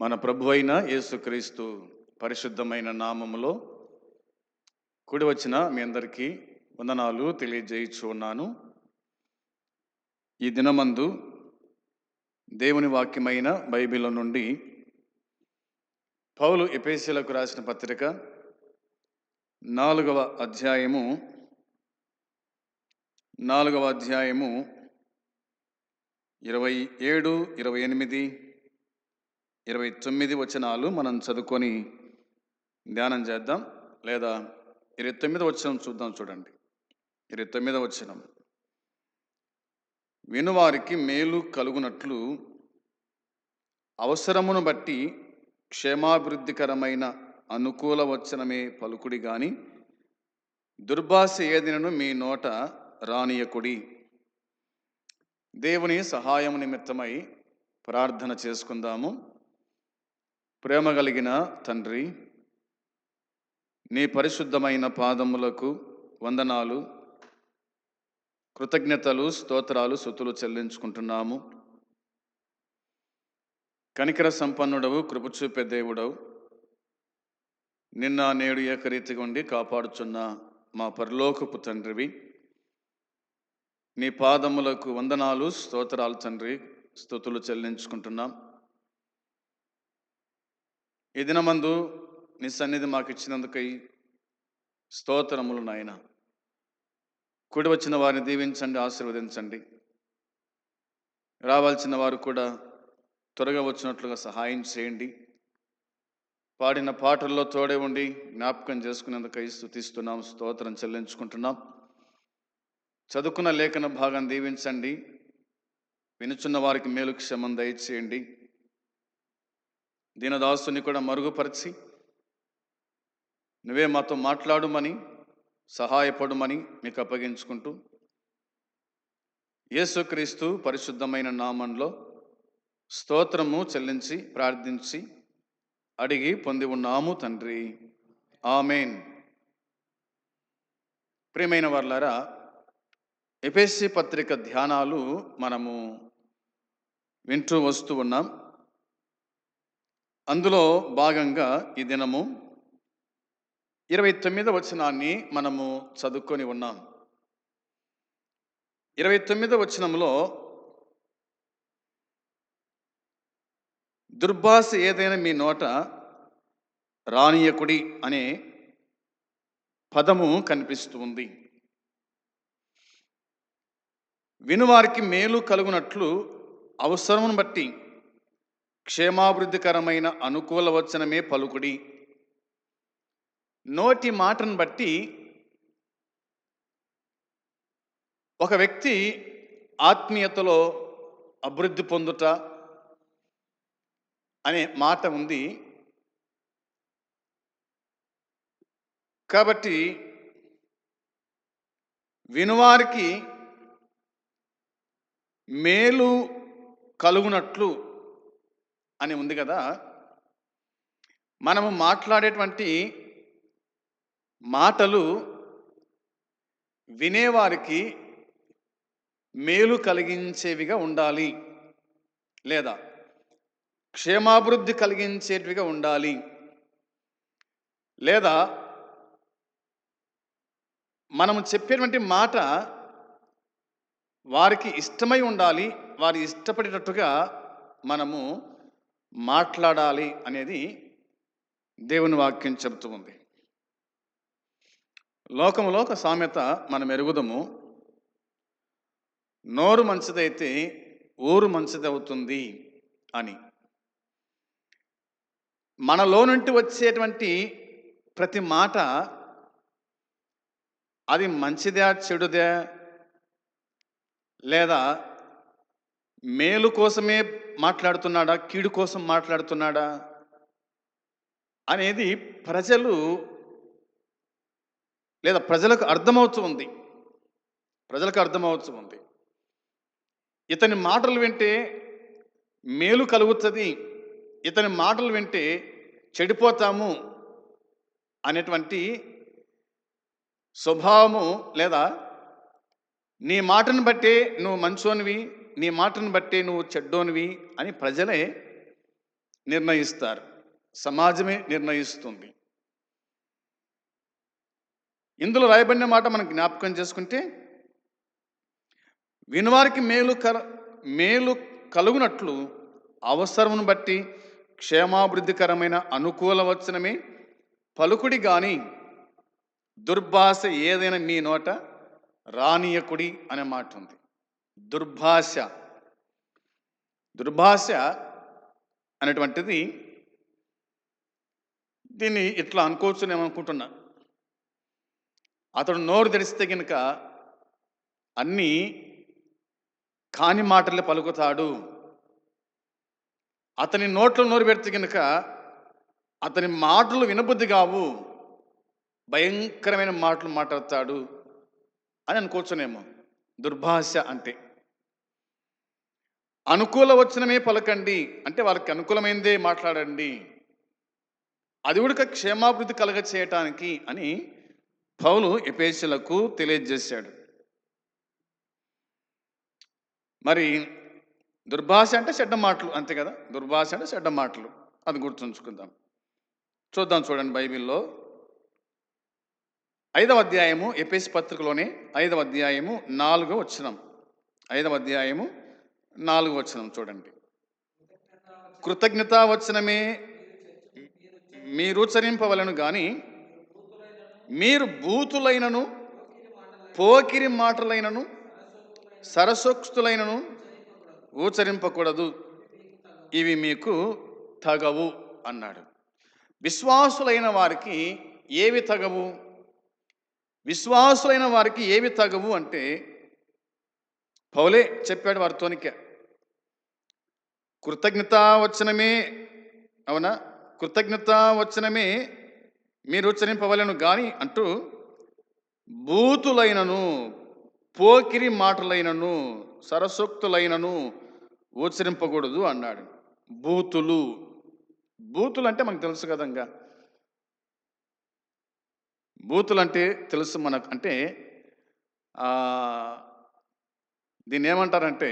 మన ప్రభు అయిన యేసుక్రీస్తు పరిశుద్ధమైన నామములో కూడి వచ్చిన మీ అందరికీ వందనాలు తెలియజేయచ్చు ఉన్నాను. ఈ దినమందు దేవుని వాక్యమైన బైబిల్ నుండి పౌలు ఎపేసీలకు రాసిన పత్రిక నాలుగవ అధ్యాయము నాలుగవ అధ్యాయము ఇరవై ఏడు ఇరవై ఎనిమిది ఇరవై తొమ్మిది వచనాలు మనం చదువుకొని ధ్యానం చేద్దాం. లేదా ఇరవై తొమ్మిది వచనం చూద్దాం చూడండి. ఇరవై తొమ్మిది వచనం. వినువారికి మేలు కలుగునట్లు అవసరమును బట్టి క్షేమాభివృద్ధికరమైన అనుకూల వచనమే పలుకుడి గాని దుర్భాష ఏదినను మీ నోట రానియకుడి. దేవుని సహాయం నిమిత్తమై ప్రార్థన చేసుకుందాము. ప్రేమ కలిగిన తండ్రి నీ పరిశుద్ధమైన పాదములకు వందనాలు కృతజ్ఞతలు స్తోత్రాలు సుతులు చెల్లించుకుంటున్నాము. కనికర సంపన్నుడవు కృపచూపే దేవుడవు. నిన్న నేడు ఏకరీతిగా ఉండి కాపాడుచున్న మా పరలోకపు తండ్రివి. నీ పాదములకు వందనాలు స్తోత్రాలు తండ్రి స్థుతులు చెల్లించుకుంటున్నాం. ఈ దినమందు నీ సన్నిధి మాకు ఇచ్చినందుకై స్తోత్రములు నాయన. కూడి వచ్చిన వారిని దీవించండి ఆశీర్వదించండి. రావాల్సిన వారు కూడా త్వరగా వచ్చినట్లుగా సహాయం చేయండి. పాడిన పాటల్లో తోడే ఉండి జ్ఞాపకం చేసుకునేందుకై స్థుతిస్తున్నాం స్తోత్రం చెల్లించుకుంటున్నాం. చదువుకున్న లేఖన భాగం దీవించండి. వినుచున్న వారికి మేలు క్షమం దయచేయండి. దీనదాసుని కూడా మరుగుపరిచి నువ్వే మాతో మాట్లాడుమని సహాయపడుమని మీకు అప్పగించుకుంటూ యేసుక్రీస్తు పరిశుద్ధమైన నామంలో స్తోత్రము చెల్లించి ప్రార్థించి అడిగి పొంది ఉన్నాము తండ్రి. ఆమెన్. ప్రియమైన వర్లారా ఎపిఎస్సి పత్రిక ధ్యానాలు మనము వింటూ వస్తూ ఉన్నాం. అందులో భాగంగా ఈ దినము ఇరవై తొమ్మిదవ వచనాన్ని మనము చదువుకొని ఉన్నాం. ఇరవై తొమ్మిదవ వచనంలో దుర్భాష ఏదైనా మీ నోట రానియకుడి అనే పదము కనిపిస్తుంది వినువారికి మేలు కలుగునట్లు అవసరమును బట్టి క్షేమాభివృద్ధికరమైన అనుకూల వచనమే పలుకుడి. నోటి మాటను బట్టి ఒక వ్యక్తి ఆత్మీయతలో అభివృద్ధి పొందుట అనే మాట ఉంది. కాబట్టి వినువారికి మేలు కలుగునట్లు అని ఉంది కదా. మనము మాట్లాడేటువంటి మాటలు వినేవారికి మేలు కలిగించేవిగా ఉండాలి లేదా క్షేమాభివృద్ధి కలిగించేటివిగా ఉండాలి లేదా మనము చెప్పేటువంటి మాట వారికి ఇష్టమై ఉండాలి వారి ఇష్టపడేటట్టుగా మనము మాట్లాడాలి అనేది దేవుని వాక్యం చెబుతూ ఉంది. లోకములో ఒక సామెత మనం ఎరుగుదము. నోరు మంచిదైతే ఊరు మంచిదవుతుంది అని. మనలో నుండి వచ్చేటువంటి ప్రతి మాట అది మంచిదా చెడుదా లేదా మేలు కోసమే మాట్లాడుతున్నాడా? కీడు కోసం మాట్లాడుతున్నాడా? అనేది ప్రజలు లేదా ప్రజలకు అర్థమవుతూ ఉంది. ప్రజలకు అర్థమవుతూ ఉంది. ఇతని మాటలు వింటే మేలు కలుగుతుంది. ఇతని మాటలు వింటే చెడిపోతాము అనేటువంటి స్వభావము లేదా నీ మాటను బట్టే నువ్వు మంచోనివి నీ మాటను బట్టే నువ్వు చెడ్డోనివి అని ప్రజలే నిర్ణయిస్తారు. సమాజమే నిర్ణయిస్తుంది. ఇందులో రాయబడిన మాట మనం జ్ఞాపకం చేసుకుంటే వినువారికి మేలు కర మేలు కలుగునట్లు అవసరమును బట్టి క్షేమాభివృద్ధికరమైన అనుకూల వచనమే పలుకుడి కానీ దుర్భాష ఏదైనా మీ నోట రానియకుడి అనే మాట ఉంది దుర్భాష. దుర్భాష అనేటువంటిది దీన్ని ఇట్లా అనుకోవచ్చు నేను అనుకుంటున్నా అతడు నోరు తెరిస్తే కనుక అన్నీ కాని మాటలు పలుకుతాడు. అతని నోట్లో నోరు పెడితే కనుక అతని మాటలు వినబుద్ధి కావు. భయంకరమైన మాటలు మాట్లాడతాడు అని అనుకోవచ్చునేమో. దుర్భాష అంటే అనుకూల వచనమే పలకండి. అంటే వాళ్ళకి అనుకూలమైందే మాట్లాడండి. అది కూడా క్షేమాభివృద్ధి కలగ చేయటానికి అని పౌలు ఎపేసులకు తెలియజేశాడు. మరి దుర్భాష అంటే చెడ్డ మాటలు అంతే కదా? దుర్భాష అంటే చెడ్డ మాటలు. అది గుర్తుంచుకుందాం. చూద్దాం చూడండి బైబిల్లో. ఐదవ అధ్యాయము ఎపిఎస్ పత్రికలోనే ఐదవ అధ్యాయము నాలుగో వచ్చినాం ఐదవ అధ్యాయము నాలుగు వచనం చూడండి. కృతజ్ఞతా వచనమే మీరు కానీ మీరు భూతులైనను పోకిరి మాటలైనను సరసోక్తులైనను ఊచరింపకూడదు ఇవి మీకు తగవు అన్నాడు. విశ్వాసులైన వారికి ఏవి తగవు? విశ్వాసులైన వారికి ఏవి తగవు అంటే పౌలే చెప్పాడు వారితోనికే. కృతజ్ఞతావచనమే అవునా? కృతజ్ఞతావచనమే మీరు ఉచ్చరింపవలను గాని అంటూ బూతులైనను పోకిరి మాటలైనను సరసోక్తులైనను ఉచ్చరింపకూడదు అన్నాడు. బూతులు బూతులు అంటే మనకు తెలుసు కదంగా. బూతులు అంటే తెలుసు మనకు అంటే దీన్ని ఏమంటారంటే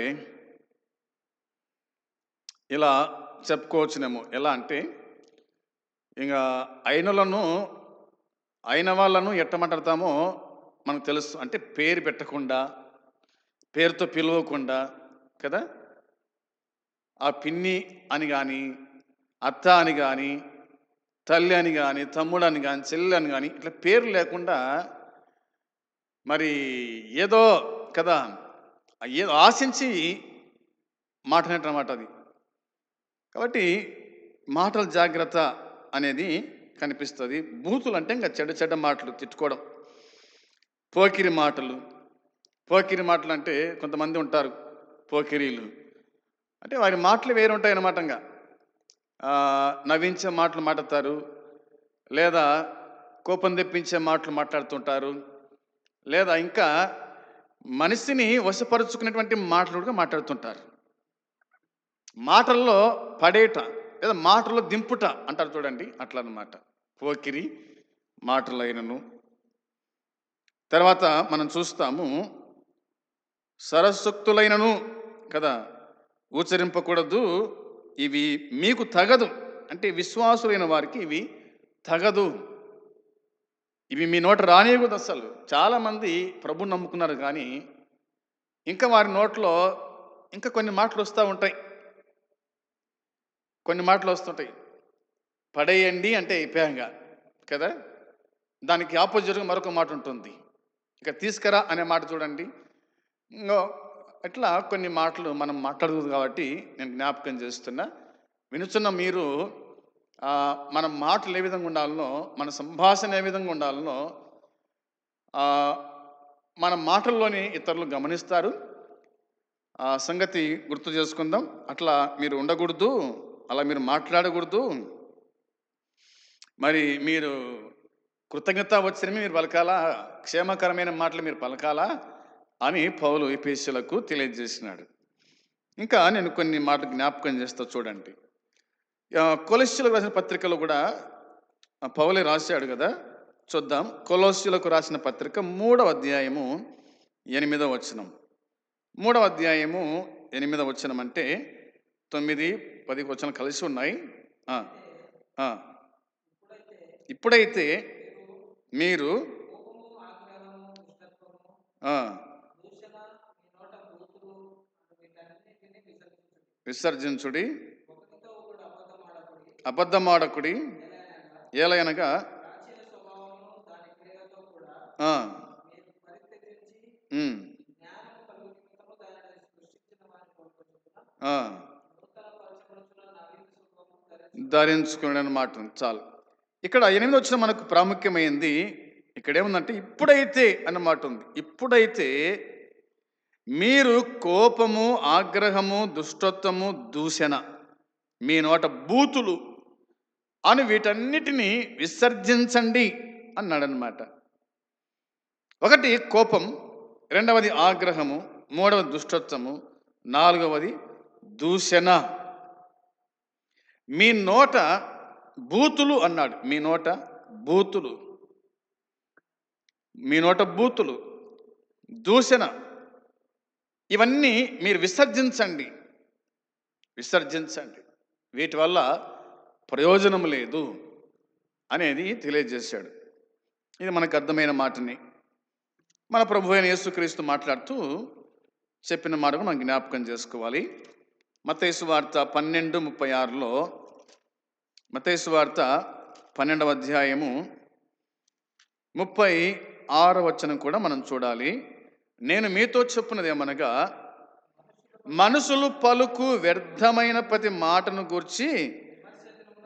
ఇలా చెప్పుకోవచ్చునేమో. ఎలా అంటే ఇంకా అయినలను అయిన వాళ్ళను ఎట్టమాట్లాడతామో మనకు తెలుసు. అంటే పేరు పెట్టకుండా పేరుతో పిలవకుండా కదా? ఆ పిన్ని అని కానీ అత్త అని కానీ తల్లి అని కానీ తమ్ముడు అని కానీ చెల్లి అని కానీ ఇట్లా పేరు లేకుండా మరి ఏదో కదా? ఏదో ఆశించి మాట్లాడటం అది. కాబట్టి మాటల జాగ్రత్త అనేది కనిపిస్తుంది. బూతులు అంటే ఇంకా చెడ్డ చెడ్డ మాటలు తిట్టుకోవడం. పోకిరి మాటలు. పోకిరి మాటలు అంటే కొంతమంది ఉంటారు పోకిరీలు. అంటే వారి మాటలు వేరు ఉంటాయి అన్నమాట ఇంకా నవ్వించే మాటలు మాట్లాడతారు. లేదా కోపం తెప్పించే మాటలు మాట్లాడుతుంటారు. లేదా ఇంకా మనిషిని వశపరుచుకునేటువంటి మాటలు కూడా మాట్లాడుతుంటారు. మాటల్లో పడేట లేదా మాటల్లో దింపుట అంటారు చూడండి అట్లా అన్నమాట పోకిరి మాటలైనను. తర్వాత మనం చూస్తాము సరస్సుక్తులైనను కదా ఉచ్చరింపకూడదు ఇవి మీకు తగదు. అంటే విశ్వాసులైన వారికి ఇవి తగదు. ఇవి మీ నోట రానియకూడదు అసలు చాలామంది ప్రభు నమ్ముకున్నారు కానీ ఇంకా వారి నోట్లో ఇంకా కొన్ని మాటలు వస్తూ ఉంటాయి. కొన్ని మాటలు వస్తుంటాయి. పడేయండి అంటే అయిపోయాంగా కదా? దానికి ఆపోజిట్గా మరొక మాట ఉంటుంది. ఇక తీసుకురా అనే మాట చూడండి. ఇట్లా కొన్ని మాటలు మనం మాట్లాడదు కాబట్టి నేను జ్ఞాపకం చేస్తున్నా. వినుచున్న మీరు మన మాటలు ఏ విధంగా ఉండాలనో మన సంభాషణ ఏ విధంగా ఉండాలనో మన మాటల్లోని ఇతరులు గమనిస్తారు. ఆ సంగతి గుర్తు చేసుకుందాం. అట్లా మీరు ఉండకూడదు. అలా మీరు మాట్లాడకూడదు. మరి మీరు కృతజ్ఞత వచ్చినవి మీరు పలకాలా? క్షేమకరమైన మాటలు మీరు పలకాలా? అని పౌలు ఎపిసిలకు తెలియజేసినాడు. ఇంకా నేను కొన్ని మాటలు జ్ఞాపకం చేస్తా చూడండి. కొలస్యులకు రాసిన పత్రికలో కూడా పౌలే రాశాడు కదా? చూద్దాం. కొలోస్యులకు రాసిన పత్రిక మూడవ అధ్యాయము ఎనిమిదవ వచనం. మూడవ అధ్యాయము ఎనిమిదవ వచనం అంటే తొమ్మిది పది వచ్చిన కలిసి ఉన్నాయి. ఇప్పుడైతే మీరు విసర్జించుడి. అబద్ధమాడకుడి. ఏలయనగా ఆ, ధరించుకుని అన్నమాట చాలు. ఇక్కడ ఎనిమిది వచ్చిన మనకు ప్రాముఖ్యమైంది. ఇక్కడేముందంటే ఇప్పుడైతే అన్నమాట ఉంది. ఇప్పుడైతే మీరు కోపము ఆగ్రహము దుష్టత్వము దూషణ మీ నోట బూతులు అని వీటన్నిటినీ విసర్జించండి అన్నాడనమాట ఒకటి కోపం. రెండవది ఆగ్రహము. మూడవది దుష్టత్వము. నాలుగవది దూషణ మీ నోట బూతులు అన్నాడు. మీ నోట బూతులు. మీ నోట బూతులు. దూషణ. ఇవన్నీ మీరు విసర్జించండి. విసర్జించండి. వీటి వల్ల ప్రయోజనం లేదు అనేది తెలియజేశాడు. ఇది మనకు అర్థమైన మాటని మన ప్రభు అయిన యేసుక్రీస్తు మాట్లాడుతూ చెప్పిన మాట మనం జ్ఞాపకం చేసుకోవాలి. మతేసు వార్త పన్నెండు ముప్పై ఆరులో మతేసు వార్త పన్నెండవ అధ్యాయము ముప్పై ఆరో వచనం కూడా మనం చూడాలి. నేను మీతో చెప్పున్నది ఏమనగా మనుషులు పలుకు వ్యర్థమైన ప్రతి మాటను గూర్చి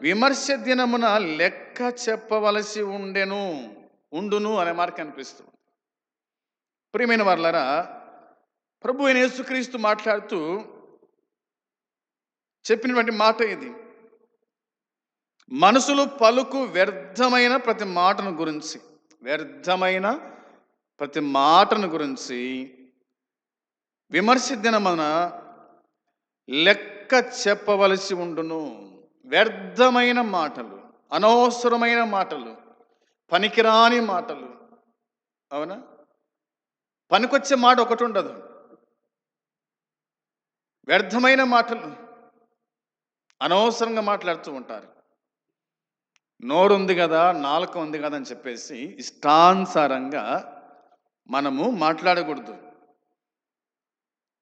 విమర్శ దినమున లెక్క చెప్పవలసి ఉండెను ఉండును అనే మాట కనిపిస్తుంది ప్రియమైన వర్లరా ప్రభు అయిన యేసుక్రీస్తు మాట్లాడుతూ చెప్పినటువంటి మాట ఇది. మనసులు పలుకు వ్యర్థమైన ప్రతి మాటను గురించి వ్యర్థమైన ప్రతి మాటను గురించి విమర్శ దినమన లెక్క చెప్పవలసి ఉండును. వ్యర్థమైన మాటలు అనవసరమైన మాటలు పనికిరాని మాటలు అవునా? పనికొచ్చే మాట ఒకటి ఉండదు వ్యర్థమైన మాటలు అనవసరంగా మాట్లాడుతూ ఉంటారు. నోరు ఉంది కదా నాలుక ఉంది కదా అని చెప్పేసి ఇష్టానుసారంగా మనము మాట్లాడకూడదు.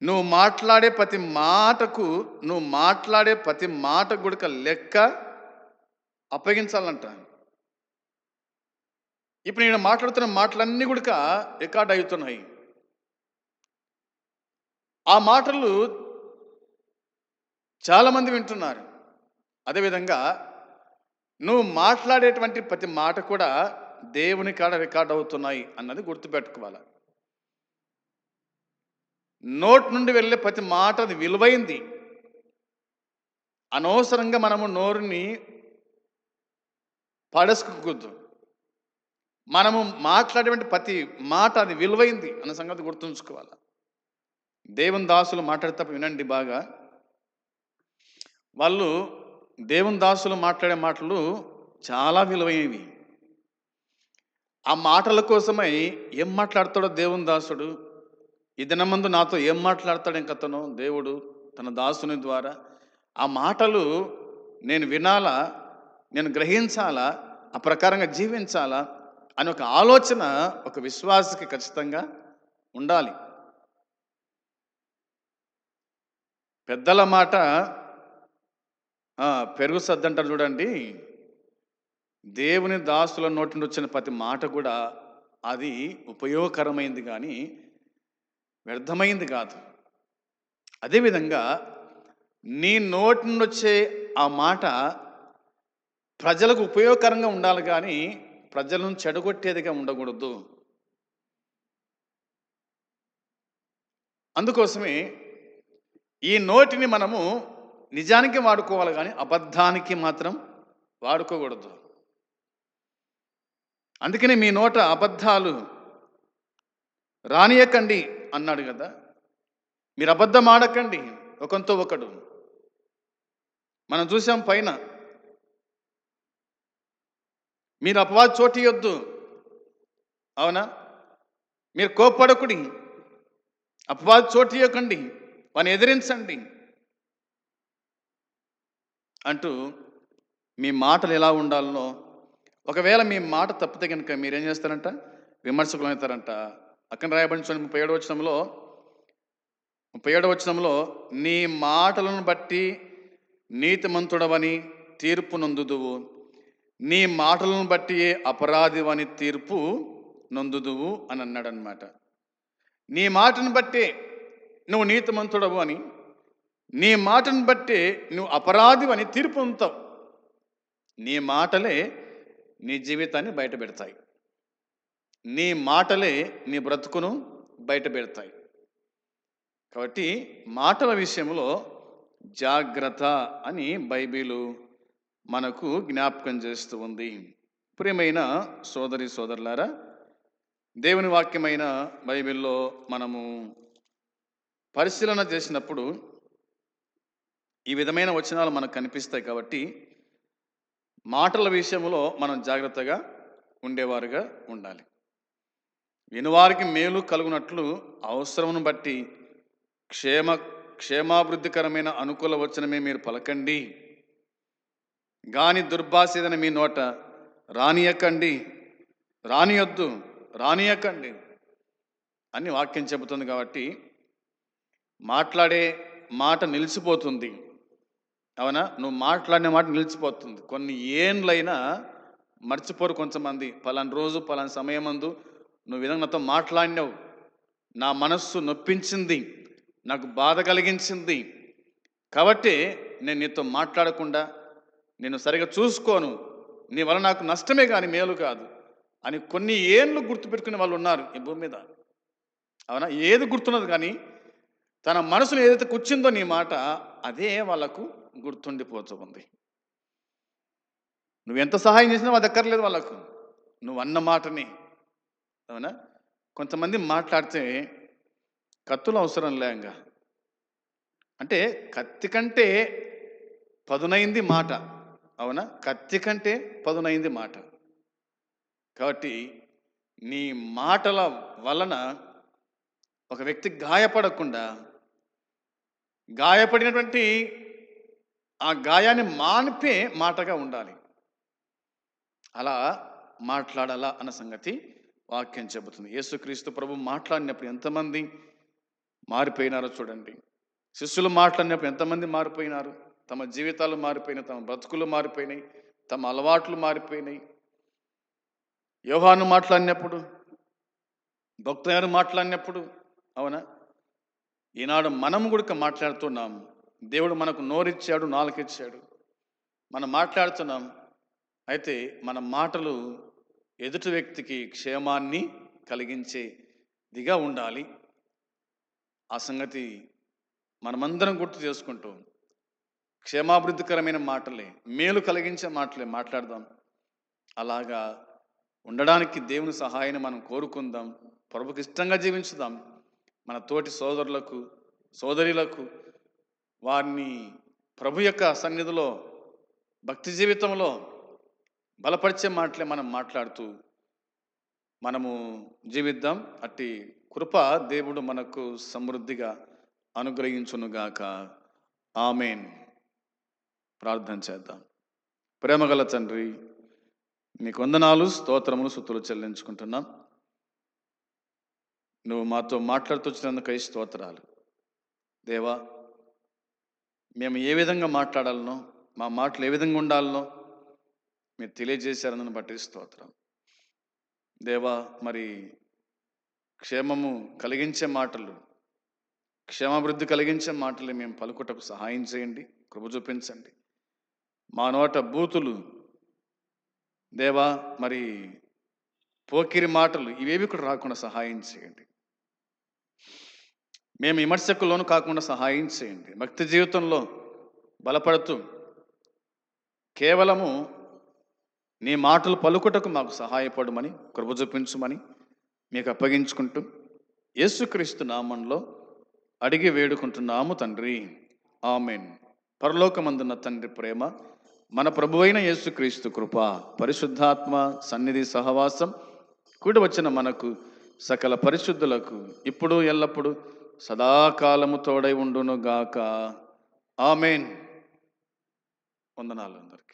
నువ్వు మాట్లాడే ప్రతి మాటకు నువ్వు మాట్లాడే ప్రతి మాట గుడక లెక్క అప్పగించాలంట. ఇప్పుడు నేను మాట్లాడుతున్న మాటలన్నీ గుడక రికార్డ్ అవుతున్నాయి ఆ మాటలు చాలామంది వింటున్నారు. అదేవిధంగా నువ్వు మాట్లాడేటువంటి ప్రతి మాట కూడా దేవుని కాడ రికార్డ్ అవుతున్నాయి అన్నది గుర్తుపెట్టుకోవాలి. నోట్ నుండి వెళ్ళే ప్రతి మాట అది విలువైంది. అనవసరంగా మనము నోరుని పడేసుకోకూడదు. మనము మాట్లాడేటువంటి ప్రతి మాట అది విలువైంది అన్న సంగతి గుర్తుంచుకోవాలి. దేవుని దాసులు మాట్లాడేటప్పుడు వినండి బాగా. వాళ్ళు దేవుని దాసులు మాట్లాడే మాటలు చాలా విలువైనవి. ఆ మాటల కోసమై ఏం మాట్లాడతాడో దేవుని దాసుడు? ఈ దినమందు నాతో ఏం మాట్లాడతాడు ఇంకతను దేవుడు తన దాసుని ద్వారా. ఆ మాటలు నేను వినాలా? నేను గ్రహించాలా? ఆ ప్రకారంగా జీవించాలా? అని ఒక ఆలోచన ఒక విశ్వాసకి ఖచ్చితంగా ఉండాలి. పెద్దల మాట పెరుగు పెరుగు సద్దంటారు చూడండి. దేవుని దాసుల నోటి నుండి వచ్చిన ప్రతి మాట కూడా అది ఉపయోగకరమైంది కానీ వ్యర్థమైంది కాదు. అదేవిధంగా నీ నోటి నుండి వచ్చే ఆ మాట ప్రజలకు ఉపయోగకరంగా ఉండాలి కానీ ప్రజలను చెడగొట్టేదిగా ఉండకూడదు. అందుకోసమే ఈ నోటిని మనము నిజానికి వాడుకోవాలి కానీ అబద్ధానికి మాత్రం వాడుకోకూడదు. అందుకని మీ నోట అబద్ధాలు రానియకండి అన్నాడు కదా. మీరు అబద్ధం ఆడకండి ఒకంతో ఒకడు. మనం చూసాం పైన. మీరు అపవాద చోటియొద్దు అవునా? మీరు కోప్పడకుడి. అపవాద చోటియకండి వాని ఎదిరించండి. అంటూ మీ మాటలు ఎలా ఉండాలనో ఒకవేళ మీ మాట తప్పితే కనుక మీరేం చేస్తారంట? విమర్శకులు అవుతారంట అక్కడ రాయబడిన చూడండి ముప్పై ఏడు వచనంలో ముప్పై ఏడు వచనంలో నీ మాటలను బట్టి నీతిమంతుడవని తీర్పు నొందుదువు. నీ మాటలను బట్టి అపరాధివని తీర్పు నొందుదువు అని అన్నాడనమాట నీ మాటను బట్టే నువ్వు నీతిమంతుడవు అని నీ మాటను బట్టి నువ్వు అపరాధివని తీర్పు పొందుతావు. నీ మాటలే నీ జీవితాన్ని బయట పెడతాయి. నీ మాటలే నీ బ్రతుకును బయట పెడతాయి. కాబట్టి మాటల విషయంలో జాగ్రత్త అని బైబిలు మనకు జ్ఞాపకం చేస్తూ ఉంది. ప్రియమైన సోదరి సోదరులారా దేవుని వాక్యమైన బైబిల్లో మనము పరిశీలన చేసినప్పుడు ఈ విధమైన వచనాలు మనకు కనిపిస్తాయి కాబట్టి మాటల విషయంలో మనం జాగ్రత్తగా ఉండేవారుగా ఉండాలి. వినువారికి మేలు కలుగునట్లు అవసరమును బట్టి క్షేమ క్షేమాభివృద్ధికరమైన అనుకూల వచనమే మీరు పలకండి. గాని దుర్భాషేదన మీ నోట రానియకండి. రానియొద్దు రానియకండి అని వాక్యం చెబుతుంది కాబట్టి మాట్లాడే మాట నిలిచిపోతుంది. అవునా? నువ్వు మాట్లాడిన మాట నిలిచిపోతుంది. కొన్ని ఏండ్లైనా మర్చిపోరు కొంతమంది. పలానా రోజు పలానా సమయమందు నువ్వు విధంగా నాతో మాట్లాడినావు. నా మనస్సు నొప్పించింది. నాకు బాధ కలిగించింది. కాబట్టి నేను నీతో మాట్లాడకుండా నేను సరిగా చూసుకోను. నీ వల్ల నాకు నష్టమే కానీ మేలు కాదు అని కొన్ని ఏళ్ళు గుర్తుపెట్టుకునే వాళ్ళు ఉన్నారు ఈ భూమి మీద. అవునా? ఏది గుర్తున్నది కానీ తన మనసులో ఏదైతే కూర్చుందో నీ మాట అదే వాళ్ళకు గుర్తుండిపోతూ ఉంది నువ్వు ఎంత సహాయం చేసినా అది అక్కర్లేదు వాళ్ళకు. నువ్వు అన్న మాటని. అవునా? కొంతమంది మాట్లాడితే కత్తులు అవసరం లేంగా. అంటే కత్తి కంటే పదునైంది మాట. అవునా? కత్తి కంటే పదునైంది మాట. కాబట్టి నీ మాటల వలన ఒక వ్యక్తి గాయపడకుండా గాయపడినటువంటి ఆ గాయాన్ని మానిపే మాటగా ఉండాలి. అలా మాట్లాడాలా అన్న సంగతి వాక్యం చెబుతుంది. యేసుక్రీస్తు ప్రభు మాట్లాడినప్పుడు ఎంతమంది మారిపోయినారో చూడండి. శిష్యులు మాట్లాడినప్పుడు ఎంతమంది మారిపోయినారు? తమ జీవితాలు మారిపోయినాయి తమ బ్రతుకులు మారిపోయినాయి తమ అలవాట్లు మారిపోయినాయి. యోహాను మాట్లాడినప్పుడు భక్తులు మాట్లాడినప్పుడు అవునా? ఈనాడు మనం కూడా మాట్లాడుతున్నాము దేవుడు మనకు నోరిచ్చాడు నాలుకిచ్చాడు మనం మాట్లాడుతున్నాం అయితే మన మాటలు ఎదుటి వ్యక్తికి క్షేమాన్ని కలిగించే దిగా ఉండాలి. ఆ సంగతి మనమందరం గుర్తు చేసుకుంటూ క్షేమాభివృద్ధికరమైన మాటలే మేలు కలిగించే మాటలే మాట్లాడదాం. అలాగా ఉండడానికి దేవుని సహాయాన్ని మనం కోరుకుందాం ప్రభుకి ఇష్టంగా జీవించుదాం. మన తోటి సోదరులకు సోదరులకు వారిని ప్రభు యొక్క సన్నిధిలో భక్తి జీవితంలో బలపరిచే మాటలే మనం మాట్లాడుతూ మనము జీవిద్దాం. అట్టి కృప దేవుడు మనకు సమృద్ధిగా అనుగ్రహించునుగాక. ఆమెన్. ప్రార్థన చేద్దాం. ప్రేమగల తండ్రి నీకు వందనాలు స్తోత్రములు సుతులు చెల్లించుకుంటున్నాం. నువ్వు మాతో మాట్లాడుతూ వచ్చినందుకై స్తోత్రాలు. దేవా మేము ఏ విధంగా మాట్లాడాలనో మా మాటలు ఏ విధంగా ఉండాలనో మీరు తెలియజేశారని బట్టి స్తోత్రం. దేవా మరి క్షేమము కలిగించే మాటలు క్షేమాభివృద్ధి కలిగించే మాటలు మేము పలుకుటకు సహాయం చేయండి కృప చూపించండి. మా నోట బూతులు దేవా మరి పోకిరి మాటలు ఇవేవి కూడా రాకుండా సహాయం చేయండి. మేము విమర్శకులను కాకుండా సహాయం చేయండి. భక్తి జీవితంలో బలపడుతూ కేవలము నీ మాటలు పలుకుటకు మాకు సహాయపడమని కృప చూపించమని మీకు అప్పగించుకుంటూ యేసుక్రీస్తు నామంలో అడిగి వేడుకుంటున్నాము తండ్రి. ఆమెన్. పరలోకమందున్న తండ్రి ప్రేమ మన ప్రభువైన యేసుక్రీస్తు కృప పరిశుద్ధాత్మ సన్నిధి సహవాసం కూడి వచ్చిన మనకు సకల పరిశుద్ధులకు ఇప్పుడు ఎల్లప్పుడు సదాకాలము తోడై ఉండును గాక ఆమెన్. వందనాలు అందరికీ